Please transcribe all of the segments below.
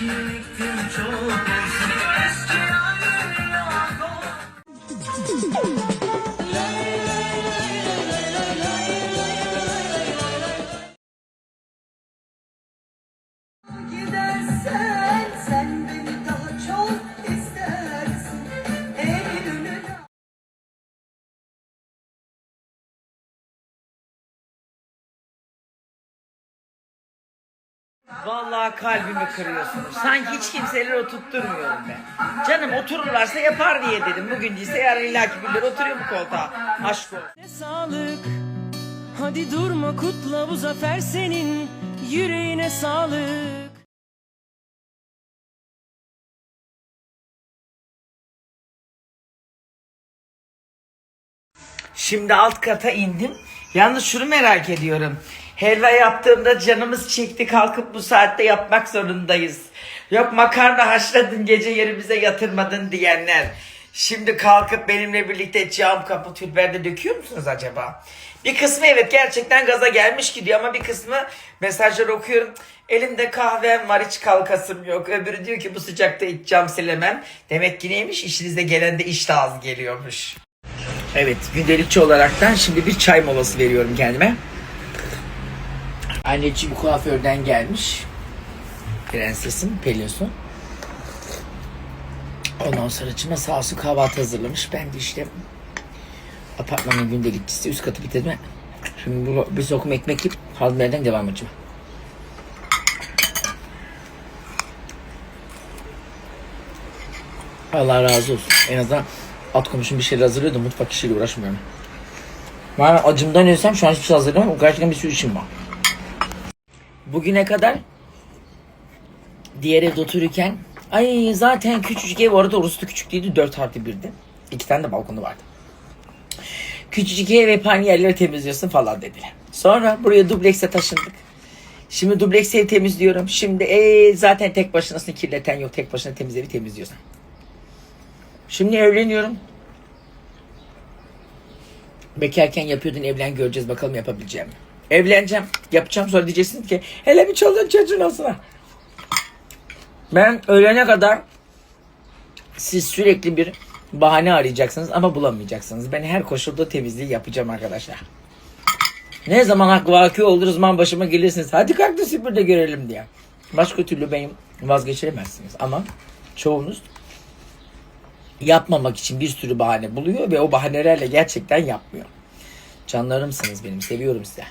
çektim çok Vallahi kalbimi kırıyorsunuz. Sanki hiç kimseleri oturtturmuyorum ben. Canım otururlarsa yapar diye dedim. Bugün değilse yarın illaki birileri oturuyor bu koltuğa. Aşk. Ne sağlık Hadi durma kutla bu zafer senin Yüreğine sağlık Şimdi alt kata indim. Yalnız şunu merak ediyorum. Helva yaptığımda canımız çekti kalkıp bu saatte yapmak zorundayız. Yok makarna haşladın gece yerimize yatırmadın diyenler. Şimdi kalkıp benimle birlikte cam kapı tülberde döküyor musunuz acaba? Bir kısmı evet gerçekten gaza gelmiş gidiyor ama bir kısmı mesajları okuyorum. Elimde kahvem var hiç kalkasım yok. Öbürü diyor ki bu sıcakta hiç cam silemem. Demek ki neymiş işinize gelen de iş de az geliyormuş. Evet gündelikçi olaraktan şimdi bir çay molası veriyorum kendime. Anneciğim kuaförden gelmiş. Prensesim Pelinsu. Ondan sonra içime sağ olsun kahvaltı hazırlamış. Ben de işte apartmanın gündelikçisi üst katı bitirdim. Şimdi bu bir sokum ekmek yiyip kaldığım yerden devam edeceğim. Allah razı olsun. En azından at komşum bir şeyler hazırlıyordu. Mutfak işiyle uğraşmıyorum. Ben acımdan ölsem şu an hiçbir şey hazırlamam. Gerçekten bir sürü işim var. Bugüne kadar diğer evde otururken ay zaten küçücük ev orada orası da küçük değildi. Dört artı birdi. İki tane de balkonu vardı. Küçücük ev aynı yerleri temizliyorsun falan dediler. Sonra buraya dublekse taşındık. Şimdi dubleks ev temizliyorum. Şimdi ee, zaten tek başınasını kirleten yok. Tek başına temiz evi temizliyorsun. Şimdi evleniyorum. Bekarken yapıyordun evlen göreceğiz bakalım yapabileceğim mi? Evleneceğim. Yapacağım sonra diyeceksin ki hele bir çoluğun çocuğun olsun ha. Ben ölene kadar siz sürekli bir bahane arayacaksınız ama bulamayacaksınız. Ben her koşulda temizliği yapacağım arkadaşlar. Ne zaman hak vaki olduğu zaman başıma gelirsiniz. Hadi kalk da süpür de görelim diye. Başka türlü benim vazgeçiremezsiniz. Ama çoğunuz yapmamak için bir sürü bahane buluyor ve o bahanelerle gerçekten yapmıyor. Canlarımsınız benim. Seviyorum size.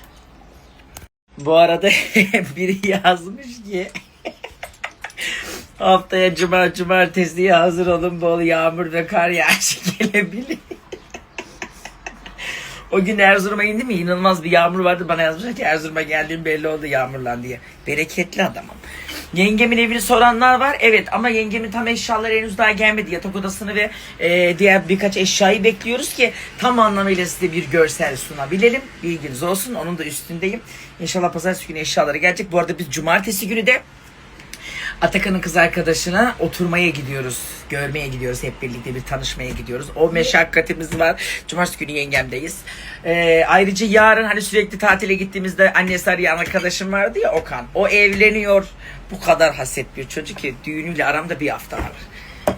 Bu arada biri yazmış ki haftaya cuma cumartesiye hazır olun bol yağmur ve kar yağışı gelebilir. O gün Erzurum'a indi mi inanılmaz bir yağmur vardı. Bana yazmışlar ki Erzurum'a geldiğim belli oldu yağmurlan diye. Bereketli adamım. Yengemin evini soranlar var. Evet ama yengemin tam eşyaları henüz daha gelmedi. Yatak odasını ve e, diğer birkaç eşyayı bekliyoruz ki tam anlamıyla size bir görsel sunabilelim. Bilginiz olsun. Onun da üstündeyim. İnşallah pazartesi günü eşyaları gelecek. Bu arada biz cumartesi günü de Atakan'ın kız arkadaşına oturmaya gidiyoruz. Görmeye gidiyoruz hep birlikte bir tanışmaya gidiyoruz. O meşakkatimiz var. Cumartesi günü yengemdeyiz. Ee, ayrıca yarın hani sürekli tatile gittiğimizde annesi arayan arkadaşım vardı ya Okan. O evleniyor. Bu kadar haset bir çocuk ki düğünüyle aramda bir hafta var.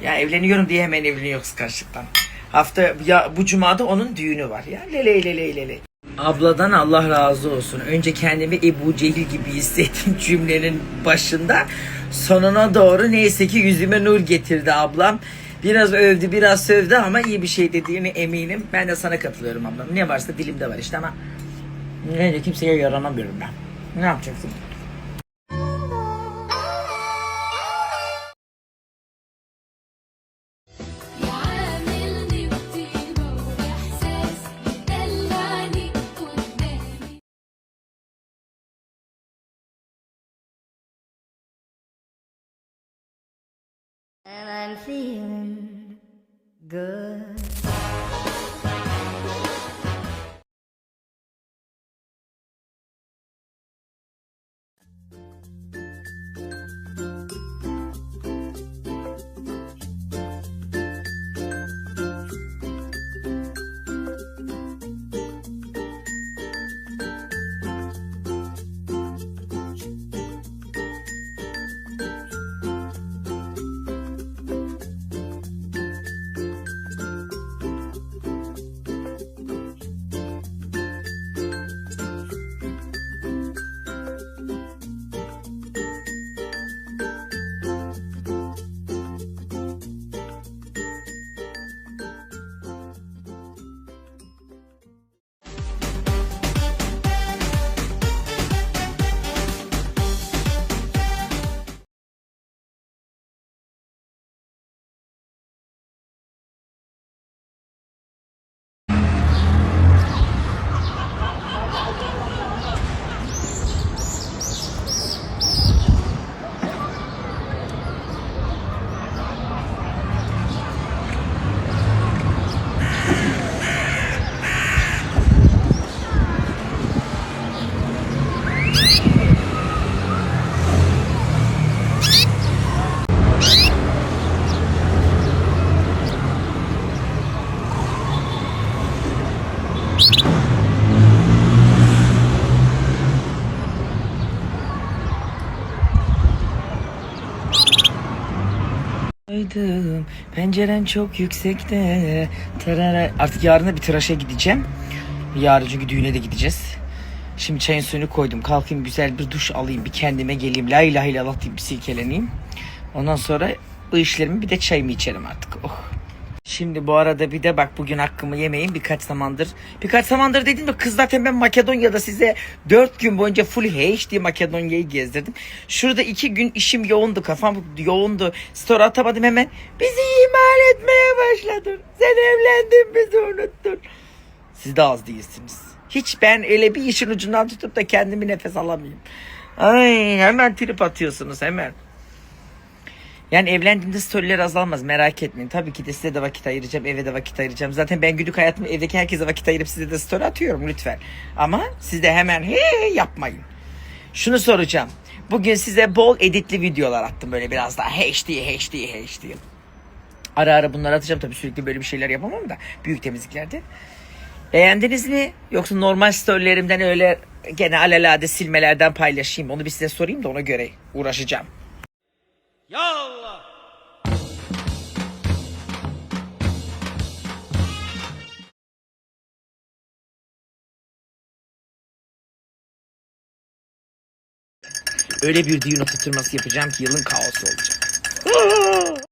Ya evleniyorum diye hemen evleniyor kıskançlıktan. Hafta ya bu cumada onun düğünü var ya. Lele lele lele. Abladan Allah razı olsun. Önce kendimi Ebu Cehil gibi hissettim cümlenin başında. Sonuna doğru neyse ki yüzüme nur getirdi ablam. Biraz övdü biraz sövdü ama iyi bir şey dediğine eminim. Ben de sana katılıyorum ablam. Ne varsa dilimde var işte ama ne de kimseye yaranamıyorum ben. Ne yapacaksın? And I'm feeling good. Aydım, penceren çok yüksekte. Tarara. Artık yarın bir tıraşa gideceğim. Yarın çünkü düğüne de gideceğiz. Şimdi çayın suyunu koydum. Kalkayım güzel bir duş alayım. Bir kendime geleyim. La ilahe illallah deyip bir silkeleneyim. Ondan sonra bu işlerimi bir de çayımı içerim artık. Oh. Şimdi bu arada bir de bak bugün hakkımı yemeyin birkaç zamandır. Birkaç zamandır dedim de kız zaten ben Makedonya'da size 4 gün boyunca full HD Makedonya'yı gezdirdim. Şurada 2 gün işim yoğundu kafam yoğundu. Story atamadım hemen. Bizi ihmal etmeye başladın. Sen evlendin bizi unuttun. Siz de az değilsiniz. Hiç ben öyle bir işin ucundan tutup da kendimi nefes alamayayım. Ay hemen trip atıyorsunuz hemen. Yani evlendiğimde storyler azalmaz merak etmeyin. Tabii ki de size de vakit ayıracağım, eve de vakit ayıracağım. Zaten ben günlük hayatımda evdeki herkese vakit ayırıp size de story atıyorum lütfen. Ama siz de hemen he yapmayın. Şunu soracağım. Bugün size bol editli videolar attım böyle biraz daha HD, HD, HD. Ara ara bunları atacağım tabii sürekli böyle bir şeyler yapamam da büyük temizliklerde. Beğendiniz mi? Yoksa normal storylerimden öyle gene alelade silmelerden paylaşayım. Onu bir size sorayım da ona göre uğraşacağım. Öyle bir düğün oturtması yapacağım ki yılın kaosu olacak.